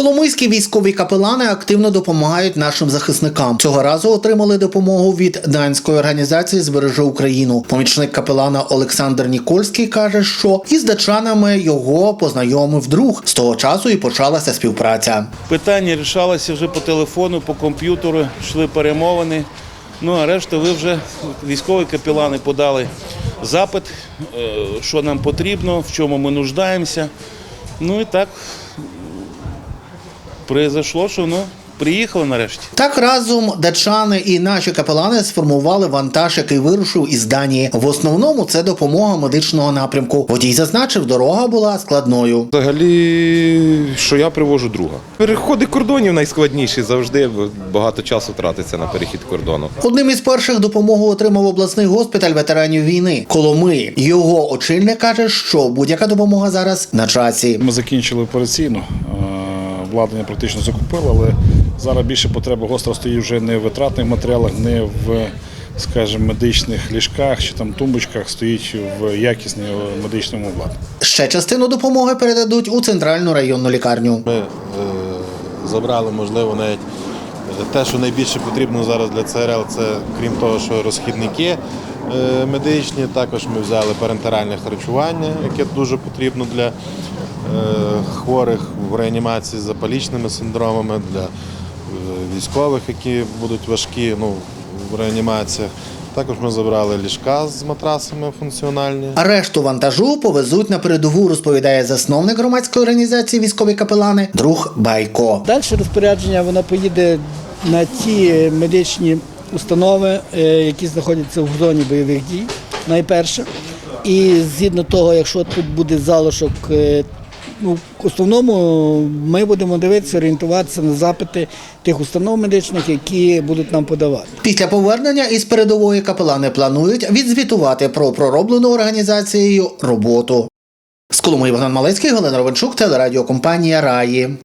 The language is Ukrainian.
Коломийські військові капелани активно допомагають нашим захисникам. Цього разу отримали допомогу від данської організації Збережи Україну. Помічник капелана Олександр Нікольський каже, що із дачанами його познайомив друг. З того часу і почалася співпраця. Питання рішалося вже по телефону, по комп'ютеру, йшли перемовини. Ну а решта ви вже військові капелани подали запит, е, що нам потрібно, в чому ми нуждаємося. Ну і так произошло, що воно приїхало нарешті. Так разом дачани і наші капелани сформували вантаж, який вирушив із Данії. В основному це допомога медичного напрямку. Водій зазначив, дорога була складною. Взагалі, що я привожу друга. Переходи кордонів найскладніші завжди, багато часу тратиться на перехід кордону. Одним із перших допомогу отримав обласний госпіталь ветеранів війни Коломи. Його очільник каже, що будь-яка допомога зараз на часі. Ми закінчили операційну, обладнання практично закупили, але зараз більше потреба гостра стоїть вже не в витратних матеріалах, не в скажімо, медичних ліжках чи там тумбочках, стоїть в якісному медичному обладнанні. Ще частину допомоги передадуть у центральну районну лікарню. Ми е, забрали, можливо, навіть е, те, що найбільше потрібно зараз для ЦРЛ, це крім того, що розхідники е, медичні, також ми взяли парентеральне харчування, яке дуже потрібно для е, хворих в реанімації з запалічними синдромами, для е, військових, які будуть важкі ну, в реанімаціях. Також ми забрали ліжка з матрасами функціональні. А решту вантажу повезуть на передову, розповідає засновник громадської організації військові капелани, друг Байко. Далі розпорядження вона поїде на ті медичні установи, е, які знаходяться в зоні бойових дій, найперше. І згідно того, якщо тут буде залишок, е, ну, в основному ми будемо дивитися, орієнтуватися на запити тих установ медичних, які будуть нам подавати. Після повернення із передової капелани планують відзвітувати про пророблену організацією роботу. З Коломи Іван Малецький, Галина Ровенчук, телерадіокомпанія Раї.